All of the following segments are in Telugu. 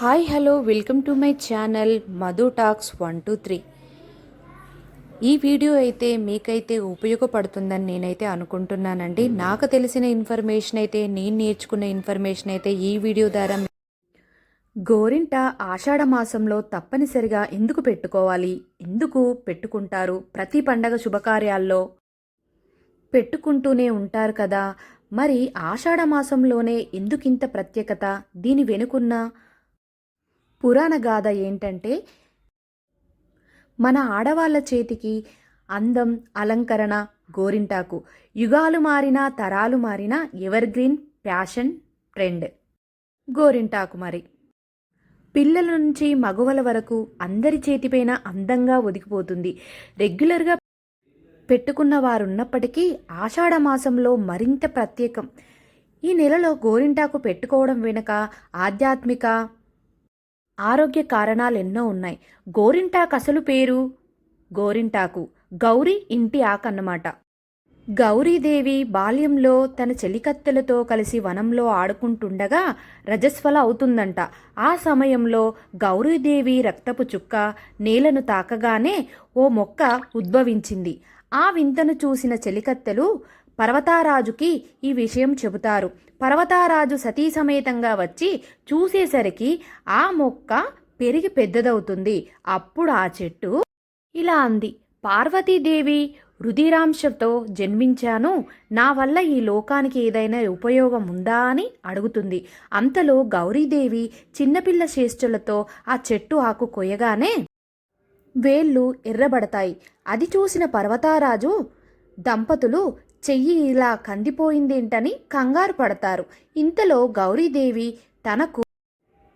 Hi hello welcome to my channel Madhu talks one two three. ఈ వీడియో అయితే మీకైతే ఉపయోగపడుతుందని నేనైతే అనుకుంటున్నానండి. నాకు తెలిసిన ఇన్ఫర్మేషన్ అయితే నేను నేర్చుకున్న ఇన్ఫర్మేషన్ అయితే ఈ వీడియో ద్వారా గోరింట ఆషాఢ మాసంలో తప్పనిసరిగా ఎందుకు పెట్టుకోవాలి? ఎందుకు పెట్టుకుంటారు? ప్రతి పండగ శుభకార్యాల్లో పెట్టుకుంటూనే ఉంటారు కదా. మరి ఆషాఢ మాసంలోనే ఎందుకింత ప్రత్యేకత? దీని వెనుకున్న పురాణ గాథ ఏంటంటే మన ఆడవాళ్ళ చేతికి అందం అలంకరణ గోరింటాకు. యుగాలు మారినా తరాలు మారినా ఎవర్ గ్రీన్ ప్యాషన్ ట్రెండ్. గోరింటాకు మరి. పిల్లల నుంచి మగవల వరకు అందరి చేతిపైన అందంగా ఒదిగిపోతుంది. రెగ్యులర్గా పెట్టుకున్న వారున్నప్పటికీ ఆషాఢ మాసంలో మరింత ప్రత్యేకం. ఈ నెలలో గోరింటాకు పెట్టుకోవడం వెనుక ఆధ్యాత్మిక ఆరోగ్య కారణాలు ఎన్నో ఉన్నాయి. గోరింటాకు అసలు పేరు? గోరింటాకు. గౌరీ ఇంటి ఆకన్నమాట. గౌరీదేవి బాల్యంలో తన చెలికత్తెలతో కలిసి వనంలో ఆడుకుంటుండగా రజస్వల అవుతుందంట. ఆ సమయంలో గౌరీదేవి రక్తపు చుక్క నేలను తాకగానే ఓ మొక్క ఉద్భవించింది. ఆ వింతను చూసిన చెలికత్తెలు పర్వతారాజుకి ఈ విషయం చెబుతారు. పర్వతారాజు సతీ సమేతంగా వచ్చి చూసేసరికి ఆ మొక్క పెరిగి పెద్దదవుతుంది. అప్పుడు ఆ చెట్టు ఇలా అంది. పార్వతీదేవి రుధిరాంశతో జన్మించాను. నా వల్ల ఈ లోకానికి ఏదైనా ఉపయోగం ఉందా అని అడుగుతుంది. అంతలో గౌరీదేవి చిన్నపిల్ల చేష్టలతో ఆ చెట్టు ఆకు కొయ్యగానే వేళ్ళు ఎర్రబడతాయి. అది చూసిన పర్వతారాజు దంపతులు చెయ్యి ఇలా కందిపోయిందేంటని కంగారు పడతారు. ఇంతలో గౌరీదేవి తనకు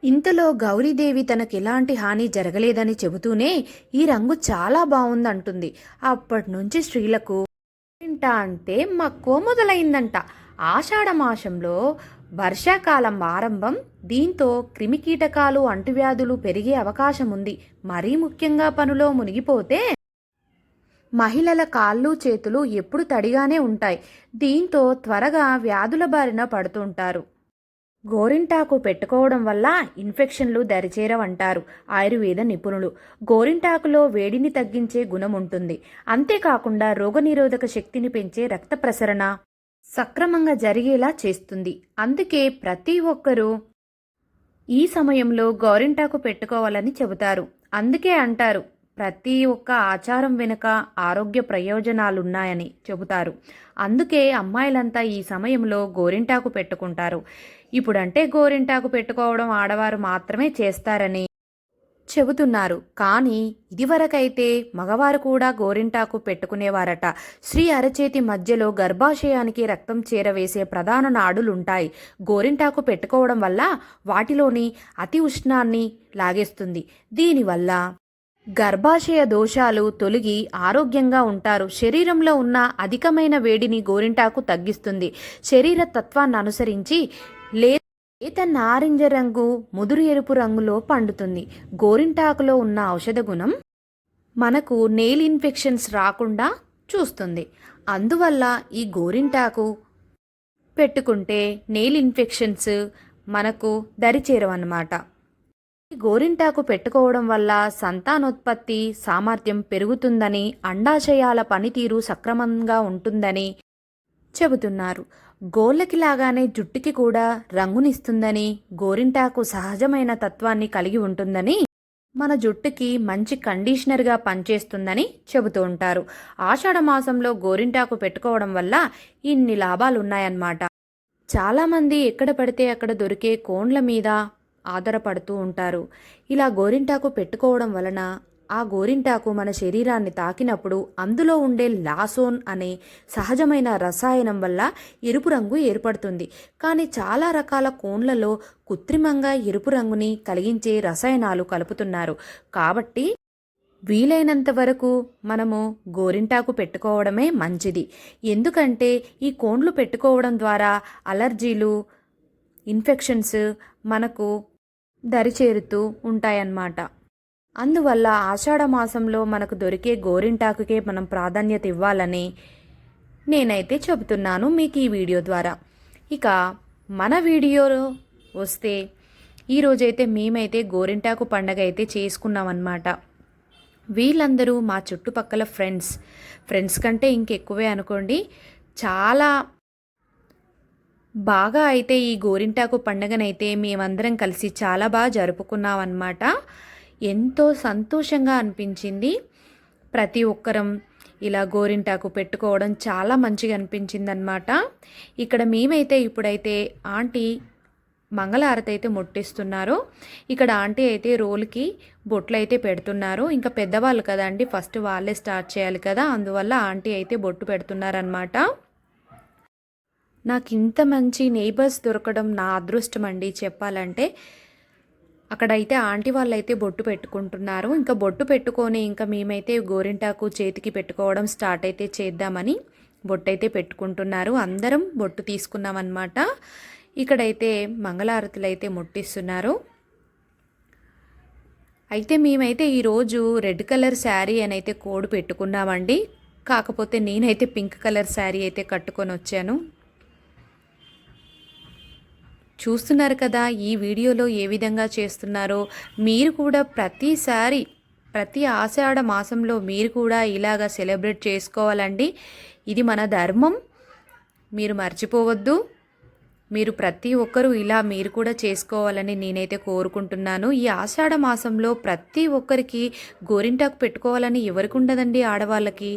ఇంతలో గౌరీదేవి తనకు ఎలాంటి హాని జరగలేదని చెబుతూనే ఈ రంగు చాలా బాగుందంటుంది అప్పటి నుంచి స్త్రీలకు ఏంట అంటే మక్కువ మొదలైందంట. ఆషాఢమాసంలో వర్షాకాలం ఆరంభం దీంతో క్రిమికీటకాలు అంటువ్యాధులు పెరిగే అవకాశం ఉంది మరీ ముఖ్యంగా పనులో మునిగిపోతే మహిళల కాళ్ళు చేతులు ఎప్పుడు తడిగానే ఉంటాయి. దీంతో త్వరగా వ్యాధుల బారిన పడుతుంటారు. గోరింటాకు పెట్టుకోవడం వల్ల ఇన్ఫెక్షన్లు దరిచేరవంటారు ఆయుర్వేద నిపుణులు. గోరింటాకులో వేడిని తగ్గించే గుణం ఉంటుంది. అంతేకాకుండా రోగనిరోధక శక్తిని పెంచే రక్త ప్రసరణ సక్రమంగా జరిగేలా చేస్తుంది. అందుకే ప్రతి ఒక్కరూ ఈ సమయంలో గోరింటాకు పెట్టుకోవాలని చెబుతారు. అందుకే అంటారు ప్రతి ఒక్క ఆచారం వెనుక ఆరోగ్య ప్రయోజనాలున్నాయని చెబుతారు. అందుకే అమ్మాయిలంతా ఈ సమయంలో గోరింటాకు పెట్టుకుంటారు. ఇప్పుడంటే గోరింటాకు పెట్టుకోవడం ఆడవారు మాత్రమే చేస్తారని చెబుతున్నారు. కానీ ఇదివరకైతే మగవారు కూడా గోరింటాకు పెట్టుకునేవారట. స్త్రీ అరచేతి మధ్యలో గర్భాశయానికి రక్తం చేరవేసే ప్రధాన నాడులుంటాయి. గోరింటాకు పెట్టుకోవడం వల్ల వాటిలోని అతి ఉష్ణాన్ని లాగేస్తుంది. దీనివల్ల గర్భాశయ దోషాలు తొలగి ఆరోగ్యంగా ఉంటారు. శరీరంలో ఉన్న అధికమైన వేడిని గోరింటాకు తగ్గిస్తుంది. శరీర తత్వాన్ని అనుసరించి లే లేత నారింజ రంగు ముదురు ఎరుపు రంగులో పండుతుంది. గోరింటాకులో ఉన్న ఔషధ గుణం మనకు నెయిల్ ఇన్ఫెక్షన్స్ రాకుండా చూస్తుంది. అందువల్ల ఈ గోరింటాకు పెట్టుకుంటే నెయిల్ ఇన్ఫెక్షన్స్ మనకు దరిచేరవన్నమాట. గోరింటాకు పెట్టుకోవడం వల్ల సంతానోత్పత్తి సామర్థ్యం పెరుగుతుందని అండాశయాల పనితీరు సక్రమంగా ఉంటుందని చెబుతున్నారు. గోళ్ళకి లాగానే జుట్టుకి కూడా రంగునిస్తుందని గోరింటాకు సహజమైన తత్వాన్ని కలిగి ఉంటుందని మన జుట్టుకి మంచి కండిషనర్గా పనిచేస్తుందని చెబుతూ ఉంటారు. ఆషాఢ మాసంలో గోరింటాకు పెట్టుకోవడం వల్ల ఇన్ని లాభాలున్నాయన్నమాట. చాలామంది ఎక్కడ పడితే అక్కడ దొరికే కోండ్ల మీద ఆధారపడుతూ ఉంటారు. ఇలా గోరింటాకు పెట్టుకోవడం వలన ఆ గోరింటాకు మన శరీరాన్ని తాకినప్పుడు అందులో ఉండే లాసోన్ అనే సహజమైన రసాయనం వల్ల ఎరుపు రంగు ఏర్పడుతుంది. కానీ చాలా రకాల కోన్లలో కృత్రిమంగా ఎరుపు రంగుని కలిగించే రసాయనాలు కలుపుతున్నారు. కాబట్టి వీలైనంత వరకు మనము గోరింటాకు పెట్టుకోవడమే మంచిది. ఎందుకంటే ఈ కోండ్లు పెట్టుకోవడం ద్వారా అలర్జీలు ఇన్ఫెక్షన్స్ మనకు దరిచేరుతూ ఉంటాయన్నమాట. అందువల్ల ఆషాఢ మాసంలో మనకు దొరికే గోరింటాకుకే మనం ప్రాధాన్యత ఇవ్వాలని నేనైతే చెబుతున్నాను మీకు ఈ వీడియో ద్వారా. ఇక మన వీడియోలో వస్తే ఈరోజైతే మేమైతే గోరింటాకు పండగ అయితే చేసుకున్నామన్నమాట. వీళ్ళందరూ మా చుట్టుపక్కల ఫ్రెండ్స్ ఫ్రెండ్స్ కంటే ఇంకెక్కువే అనుకోండి చాలా బాగా అయితే ఈ గోరింటాకు పండగనైతే మేమందరం కలిసి చాలా బాగా జరుపుకున్నాం అన్నమాట ఎంతో సంతోషంగా అనిపించింది. ప్రతి ఒక్కరం ఇలా గోరింటాకు పెట్టుకోవడం చాలా మంచిగా అనిపించింది అనమాట ఇక్కడ మేమైతే ఇప్పుడైతే ఆంటీ మంగళహారతి అయితే ముట్టిస్తున్నారు. ఇక్కడ ఆంటీ అయితే రోల్కి బొట్లు అయితే పెడుతున్నారు. ఇంకా పెద్దవాళ్ళు కదా అండి ఫస్ట్ వాళ్ళే స్టార్ట్ చేయాలి కదా. అందువల్ల ఆంటీ అయితే బొట్టు పెడుతున్నారనమాట నాకు ఇంత మంచి నేబర్స్ దొరకడం నా అదృష్టం అండి చెప్పాలంటే అక్కడైతే ఆంటీ వాళ్ళైతే బొట్టు పెట్టుకుంటున్నారు. ఇంకా బొట్టు పెట్టుకొని ఇంకా మేమైతే గోరింటాకు చేతికి పెట్టుకోవడం స్టార్ట్ అయితే చేద్దామని బొట్టు అయితే పెట్టుకుంటున్నారు. అందరం బొట్టు తీసుకున్నాం అనమాట ఇక్కడైతే మంగళారతులు అయితే ముట్టిస్తున్నారు. అయితే మేమైతే ఈరోజు రెడ్ కలర్ శారీ అని అయితే కోడ్ పెట్టుకున్నామండి. కాకపోతే నేనైతే పింక్ కలర్ శారీ అయితే కట్టుకొని వచ్చాను. చూస్తున్నారు కదా ఈ వీడియోలో ఏ విధంగా చేస్తున్నారో. మీరు కూడా ప్రతిసారి ప్రతి ఆషాఢ మాసంలో మీరు కూడా ఇలాగా సెలబ్రేట్ చేసుకోవాలండి. ఇది మన ధర్మం. మీరు మర్చిపోవద్దు. మీరు ప్రతి ఒక్కరూ ఇలా మీరు కూడా చేసుకోవాలని నేనైతే కోరుకుంటున్నాను. ఈ ఆషాఢ మాసంలో ప్రతి ఒక్కరికి గోరింటాకు పెట్టుకోవాలని ఎవరికి ఉండదండి ఆడవాళ్ళకి?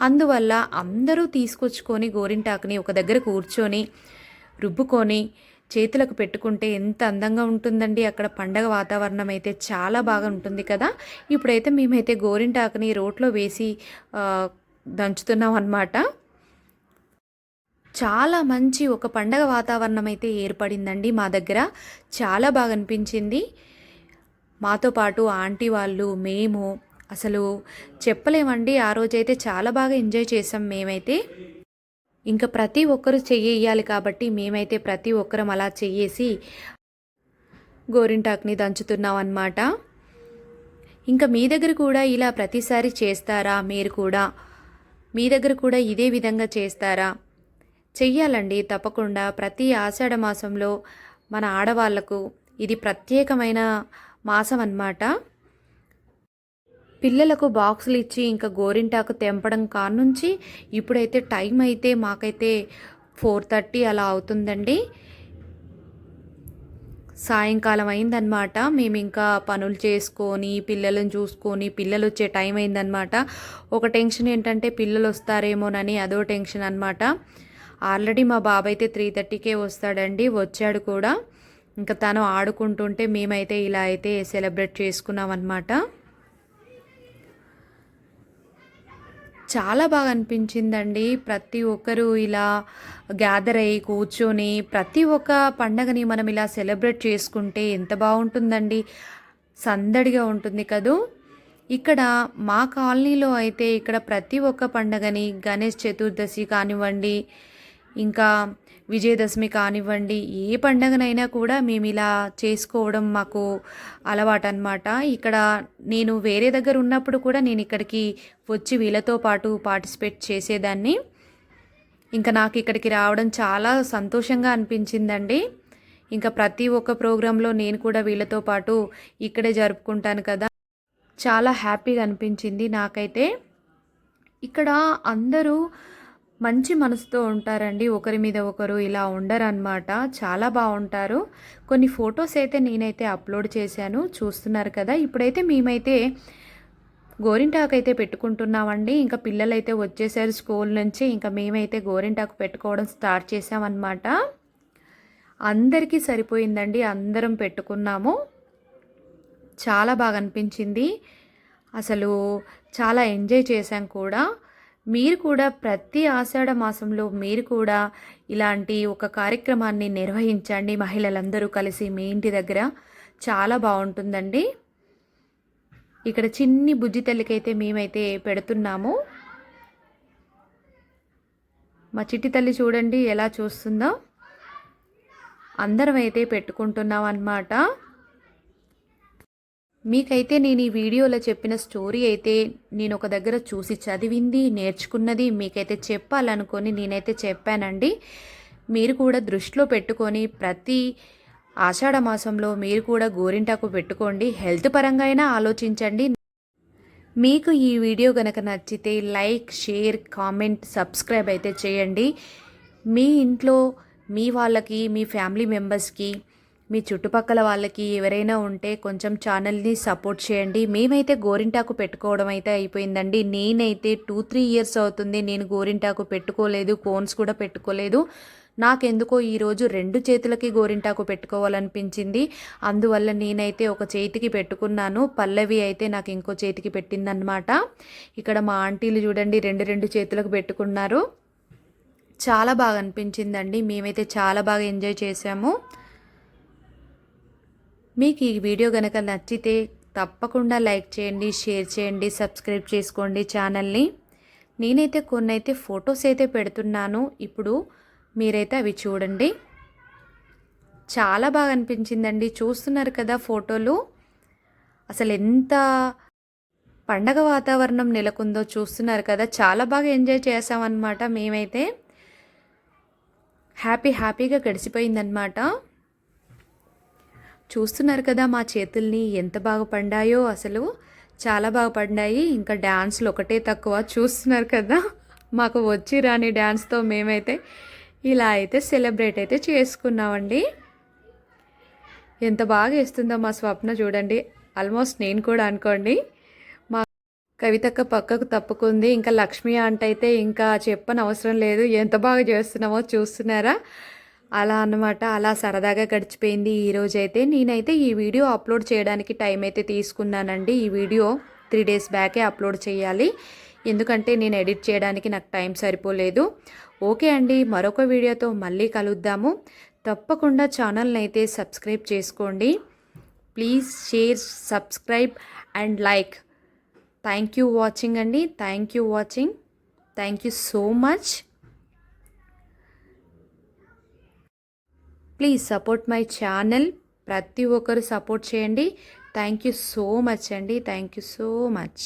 అందువల్ల అందరూ తీసుకొచ్చుకొని గోరింటాకుని ఒక దగ్గర కూర్చొని రుబ్బుకొని చేతులకు పెట్టుకుంటే ఎంత అందంగా ఉంటుందండి. అక్కడ పండగ వాతావరణం అయితే చాలా బాగా ఉంటుంది కదా. ఇప్పుడైతే మేమైతే గోరింటాకుని రోట్లో వేసి దంచుతున్నాం అన్నమాట. చాలా మంచి ఒక పండగ వాతావరణం అయితే ఏర్పడిందండి మా దగ్గర. చాలా బాగా అనిపించింది. మాతో పాటు ఆంటీ వాళ్ళు మేము అసలు చెప్పలేమండి. ఆ రోజైతే చాలా బాగా ఎంజాయ్ చేసాం మేమైతే. ఇంకా ప్రతి ఒక్కరు చెయ్యాలి కాబట్టి మేమైతే ప్రతి ఒక్కరం అలా చెయ్యేసి గోరింటాక్ని దంచుతున్నాం అన్నమాట ఇంకా మీ దగ్గర కూడా ఇలా ప్రతిసారి చేస్తారా? మీరు కూడా? మీ దగ్గర కూడా ఇదే విధంగా చేస్తారా? చెయ్యాలండి తప్పకుండా. ప్రతి ఆషాఢ మాసంలో మన ఆడవాళ్ళకు ఇది ప్రత్యేకమైన మాసం అన్నమాట పిల్లలకు బాక్సులు ఇచ్చి ఇంకా గోరింటాకు తెంపడం కానుంచి ఇప్పుడైతే టైం అయితే మాకైతే ఫోర్ థర్టీ అలా అవుతుందండి. సాయంకాలం అయిందనమాట మేము ఇంకా పనులు చేసుకొని పిల్లలను చూసుకొని పిల్లలు వచ్చే టైం అయిందనమాట ఒక టెన్షన్ ఏంటంటే పిల్లలు వస్తారేమోనని అదో టెన్షన్ అనమాట ఆల్రెడీ మా బాబాయ్ అయితే త్రీ థర్టీకే వస్తాడండి వచ్చాడు కూడా. ఇంకా తను ఆడుకుంటుంటే మేమైతే ఇలా అయితే సెలబ్రేట్ చేసుకున్నాం అనమాట చాలా బాగా అనిపించిందండి. ప్రతి ఒక్కరూ ఇలా గ్యాదర్ అయ్యి కూర్చొని ప్రతి ఒక్క పండగని మనం ఇలా సెలబ్రేట్ చేసుకుంటే ఎంత బాగుంటుందండి. సందడిగా ఉంటుంది కదూ. ఇక్కడ మా కాలనీలో అయితే ఇక్కడ ప్రతి ఒక్క పండగని గణేష్ చతుర్దశి కానివ్వండి ఇంకా విజయదశమి కానివ్వండి ఏ పండగనైనా కూడా మేము ఇలా చేసుకోవడం మాకు అలవాటు అనమాట ఇక్కడ నేను వేరే దగ్గర ఉన్నప్పుడు కూడా నేను ఇక్కడికి వచ్చి వీళ్ళతో పాటు పార్టిసిపేట్ చేసేదాన్ని. ఇంకా నాకు ఇక్కడికి రావడం చాలా సంతోషంగా అనిపించిందండి. ఇంకా ప్రతి ఒక్క ప్రోగ్రాంలో నేను కూడా వీళ్ళతో పాటు ఇక్కడే జరుపుకుంటాను కదా. చాలా హ్యాపీగా అనిపించింది నాకైతే. ఇక్కడ అందరూ మంచి మనసుతో ఉంటారండి. ఒకరి మీద ఒకరు ఇలా ఉండరనమాట చాలా బాగుంటారు. కొన్ని ఫొటోస్ అయితే నేనైతే అప్లోడ్ చేశాను. చూస్తున్నారు కదా. ఇప్పుడైతే మేమైతే గోరింటాకు అయితే పెట్టుకుంటున్నామండి. ఇంకా పిల్లలైతే వచ్చేసారు స్కూల్ నుంచి. ఇంకా మేమైతే గోరింటాకు పెట్టుకోవడం స్టార్ట్ చేసామన్నమాట అందరికీ సరిపోయిందండి. అందరం పెట్టుకున్నాము. చాలా బాగా అనిపించింది. అసలు చాలా ఎంజాయ్ చేశాం కూడా. మీరు కూడా ప్రతి ఆషాఢ మాసంలో మీరు కూడా ఇలాంటి ఒక కార్యక్రమాన్ని నిర్వహించండి. మహిళలందరూ కలిసి మీ ఇంటి దగ్గర. చాలా బాగుంటుందండి. ఇక్కడ చిన్ని బుజ్జి తల్లికైతే మేమైతే పెడుతున్నాము. మా చిట్టి తల్లి చూడండి ఎలా చూస్తుందో. అందరం అయితే పెట్టుకుంటున్నాం అన్నమాట. మీకైతే నేను ఈ వీడియోలో చెప్పిన స్టోరీ అయితే నేను ఒక దగ్గర చూసి చదివింది నేర్చుకున్నది మీకైతే చెప్పాలనుకొని నేనైతే చెప్పానండి. మీరు కూడా దృష్టిలో పెట్టుకొని ప్రతి ఆషాఢ మాసంలో మీరు కూడా గోరింటాకు పెట్టుకోండి. హెల్త్ పరంగా అయినా ఆలోచించండి. మీకు ఈ వీడియో కనుక నచ్చితే లైక్ షేర్ కామెంట్ సబ్స్క్రైబ్ అయితే చేయండి. మీ ఇంట్లో మీ వాళ్ళకి మీ ఫ్యామిలీ మెంబర్స్కి మీ చుట్టుపక్కల వాళ్ళకి ఎవరైనా ఉంటే కొంచెం ఛానల్ని సపోర్ట్ చేయండి. మేమైతే గోరింటాకు పెట్టుకోవడం అయితే అయిపోయిందండి. నేనైతే టూ త్రీ ఇయర్స్ అవుతుంది నేను గోరింటాకు పెట్టుకోలేదు కోన్స్ కూడా పెట్టుకోలేదు. నాకెందుకో ఈరోజు రెండు చేతులకి గోరింటాకు పెట్టుకోవాలనిపించింది. అందువల్ల నేనైతే ఒక చేతికి పెట్టుకున్నాను. పల్లవి అయితే నాకు ఇంకో చేతికి పెట్టిందనమాట ఇక్కడ మా ఆంటీలు చూడండి రెండు రెండు చేతులకు పెట్టుకున్నారు. చాలా బాగా అనిపించిందండి. మేమైతే చాలా బాగా ఎంజాయ్ చేసాము మీకు ఈ వీడియో కనుక నచ్చితే తప్పకుండా లైక్ చేయండి షేర్ చేయండి సబ్స్క్రైబ్ చేసుకోండి ఛానల్ని. నేనైతే కొన్ని అయితే ఫొటోస్ అయితే పెడుతున్నాను. ఇప్పుడు మీరైతే అవి చూడండి. చాలా బాగా అనిపించిందండి. చూస్తున్నారు కదా ఫోటోలు. అసలు ఎంత పండగ వాతావరణం నెలకొందో చూస్తున్నారు కదా. చాలా బాగా ఎంజాయ్ చేసామన్నమాట మేమైతే. హ్యాపీ హ్యాపీగా గడిచిపోయిందనమాట చూస్తున్నారు కదా మా చేతుల్ని ఎంత బాగా పండాయో అసలు. చాలా బాగా పడినాయి ఇంకా డ్యాన్స్లు ఒకటే తక్కువ చూస్తున్నారు కదా. మాకు వచ్చి రాని డ్యాన్స్తో మేమైతే ఇలా అయితే సెలబ్రేట్ అయితే చేసుకున్నామండి. ఎంత బాగా వేస్తుందో మా స్వప్న చూడండి. ఆల్మోస్ట్ నేను కూడా అనుకోండి. మా కవితక్క పక్కకు తప్పుకుంది. ఇంకా లక్ష్మి అంటే అయితే ఇంకా చెప్పని అవసరం లేదు. ఎంత బాగా చేస్తున్నామో చూస్తున్నారా? అలా అన్నమాట. అలా సరదాగా గడిచిపోయింది ఈరోజు అయితే నేనైతే ఈ వీడియో అప్లోడ్ చేయడానికి టైం అయితే తీసుకున్నానండి. ఈ వీడియో త్రీ డేస్ బ్యాకే అప్లోడ్ చేయాలి. ఎందుకంటే నేను ఎడిట్ చేయడానికి నాకు టైం సరిపోలేదు. ఓకే అండి. మరొక వీడియోతో మళ్ళీ కలుద్దాము. తప్పకుండా ఛానల్ని అయితే సబ్స్క్రైబ్ చేసుకోండి. Please share subscribe and like. Thank you watching అండి. Thank you watching. Thank you so much. Please support my channel. ప్రతి ఒక్కరు సపోర్ట్ చేయండి. థ్యాంక్ యూ సో మచ్ అండి. Thank you so much.